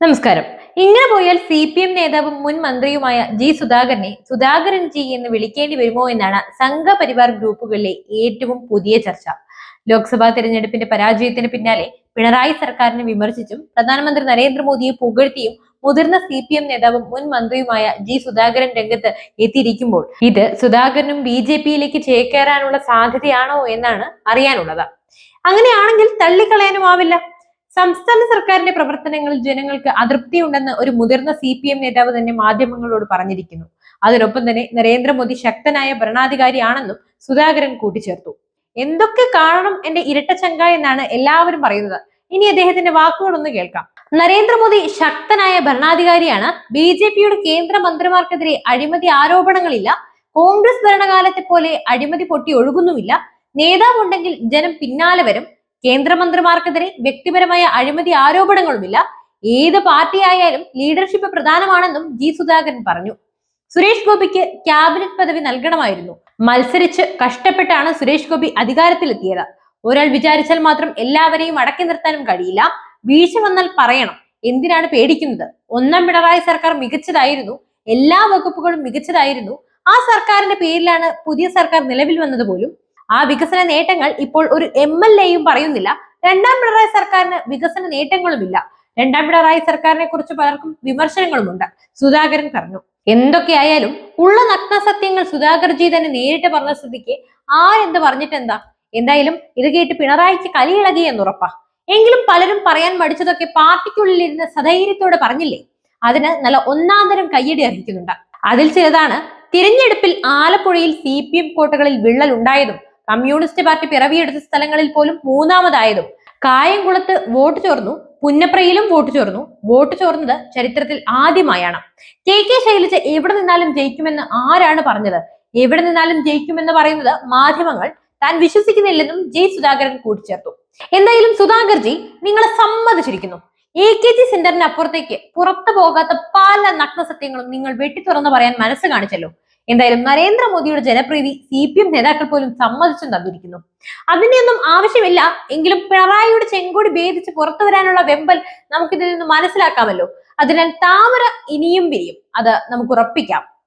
നമസ്കാരം. ഇങ്ങനെ പോയാൽ സി പി എം നേതാവും മുൻ മന്ത്രിയുമായ ജി സുധാകരനെ സുധാകരൻ ജി എന്ന് വിളിക്കേണ്ടി വരുമോ എന്നാണ് സംഘപരിവാർ ഗ്രൂപ്പുകളിലെ ഏറ്റവും പുതിയ ചർച്ച. ലോക്സഭാ തെരഞ്ഞെടുപ്പിന്റെ പരാജയത്തിന് പിന്നാലെ പിണറായി സർക്കാരിനെ വിമർശിച്ചും പ്രധാനമന്ത്രി നരേന്ദ്രമോദിയെ പുകഴ്ത്തിയും മുതിർന്ന സി പി എം നേതാവും മുൻ മന്ത്രിയുമായ ജി സുധാകരൻ രംഗത്ത് എത്തിയിരിക്കുമ്പോൾ ഇത് സുധാകരനും ബി ജെ പിയിലേക്ക് ചേക്കേറാനുള്ള സാധ്യതയാണോ എന്നാണ് അറിയാനുള്ളത്. അങ്ങനെയാണെങ്കിൽ തള്ളിക്കളയാനുമാവില്ല. സംസ്ഥാന സർക്കാരിന്റെ പ്രവർത്തനങ്ങളിൽ ജനങ്ങൾക്ക് അതൃപ്തിയുണ്ടെന്ന് ഒരു മുതിർന്ന സി പി എം നേതാവ് തന്നെ മാധ്യമങ്ങളോട് പറഞ്ഞിരിക്കുന്നു. അതിനൊപ്പം തന്നെ നരേന്ദ്രമോദി ശക്തനായ ഭരണാധികാരിയാണെന്നും സുധാകരൻ കൂട്ടിച്ചേർത്തു. എന്തൊക്കെ കാണണം എന്റെ ഇരട്ട ചങ്ക എന്നാണ് എല്ലാവരും പറയുന്നത്. ഇനി അദ്ദേഹത്തിന്റെ വാക്കുകളൊന്ന് കേൾക്കാം. നരേന്ദ്രമോദി ശക്തനായ ഭരണാധികാരിയാണ്. ബി ജെ പിയുടെ കേന്ദ്ര മന്ത്രിമാർക്കെതിരെ അഴിമതി ആരോപണങ്ങളില്ല. കോൺഗ്രസ് ഭരണകാലത്തെ പോലെ അഴിമതി പൊട്ടി ഒഴുകുന്നുമില്ല. നേതാവുണ്ടെങ്കിൽ ജനം പിന്നാലെ വരും. കേന്ദ്രമന്ത്രിമാർക്കെതിരെ വ്യക്തിപരമായ അഴിമതി ആരോപണങ്ങളുമില്ല. ഏത് പാർട്ടിയായാലും ലീഡർഷിപ്പ് പ്രധാനമാണെന്നും ജി സുധാകരൻ പറഞ്ഞു. സുരേഷ് ഗോപിക്ക് ക്യാബിനറ്റ് പദവി നൽകണമായിരുന്നു. മത്സരിച്ച് കഷ്ടപ്പെട്ടാണ് സുരേഷ് ഗോപി അധികാരത്തിലെത്തിയത്. ഒരാൾ വിചാരിച്ചാൽ മാത്രം എല്ലാവരെയും അടക്കി നിർത്താനും കഴിയില്ല. വീഴ്ച വന്നാൽ പറയണം. എന്തിനാണ് പേടിക്കുന്നത്? ഒന്നാം പിണറായി സർക്കാർ മികച്ചതായിരുന്നു. എല്ലാ വകുപ്പുകളും മികച്ചതായിരുന്നു. ആ സർക്കാരിന്റെ പേരിലാണ് പുതിയ സർക്കാർ നിലവിൽ വന്നത് പോലും. ആ വികസന നേട്ടങ്ങൾ ഇപ്പോൾ ഒരു എം എൽ എയും പറയുന്നില്ല. രണ്ടാം പിണറായി സർക്കാരിന് വികസന നേട്ടങ്ങളുമില്ല. രണ്ടാം പിണറായി സർക്കാരിനെ കുറിച്ച് പലർക്കും വിമർശനങ്ങളുമുണ്ട്. സുധാകരൻ പറഞ്ഞു എന്തൊക്കെയായാലും ഉള്ള നഗ്ന സത്യങ്ങൾ സുധാകർജി തന്നെ നേരിട്ട് പറഞ്ഞ സ്ഥിതിക്ക് ആരെന്ത് പറഞ്ഞിട്ടെന്താ? എന്തായാലും ഇത് കേട്ട് പിണറായിക്ക് കലിയിളകി എന്നുറപ്പാ. എങ്കിലും പലരും പറയാൻ മടിച്ചതൊക്കെ പാർട്ടിക്കുള്ളിൽ ഇരുന്ന് സധൈര്യത്തോടെ പറഞ്ഞില്ലേ? അതിന് നല്ല ഒന്നാന്തരം കയ്യടി അർഹിക്കുന്നുണ്ട്. അതിൽ ചിലതാണ് തിരഞ്ഞെടുപ്പിൽ ആലപ്പുഴയിൽ സി പി എം കോട്ടകളിൽ വിള്ളൽ ഉണ്ടായതും കമ്മ്യൂണിസ്റ്റ് പാർട്ടി പിറവിയെടുത്ത സ്ഥലങ്ങളിൽ പോലും മൂന്നാമതായതും കായംകുളത്ത് വോട്ട് ചോർന്നു പുന്നപ്രയിലും വോട്ട് ചോർന്നു. വോട്ട് ചോർന്നത് ചരിത്രത്തിൽ ആദ്യമായാണ്. കെ കെ ശൈലജ എവിടെ നിന്നാലും ജയിക്കുമെന്ന് ആരാണ് പറഞ്ഞത്? എവിടെ നിന്നാലും ജയിക്കുമെന്ന് പറയുന്നത് മാധ്യമങ്ങൾ. താൻ വിശ്വസിക്കുന്നില്ലെന്നും ജയ് സുധാകരൻ കൂട്ടിച്ചേർത്തു. എന്തായാലും സുധാകർജി നിങ്ങളെ സമ്മതിച്ചിരിക്കുന്നു. എ കെ ജി സെന്ററിന് അപ്പുറത്തേക്ക് പുറത്തു പോകാത്ത പല നഗ്നസത്യങ്ങളും നിങ്ങൾ വെട്ടി തുറന്ന് പറയാൻ മനസ്സ് കാണിച്ചല്ലോ. എന്തായാലും നരേന്ദ്രമോദിയുടെ ജനപ്രീതി സി പി എം നേതാക്കൾ പോലും സമ്മതിച്ചു തന്നിരിക്കുന്നു. അതിനെയൊന്നും ആവശ്യമില്ല. എങ്കിലും പിണറായിയുടെ ചെങ്കോടി ഭേദിച്ച് പുറത്തു വരാനുള്ള വെമ്പൽ നമുക്കിതിൽ നിന്ന് മനസ്സിലാക്കാമല്ലോ. അതിനാൽ താമര ഇനിയും വിരിയും. അത് നമുക്ക് ഉറപ്പിക്കാം.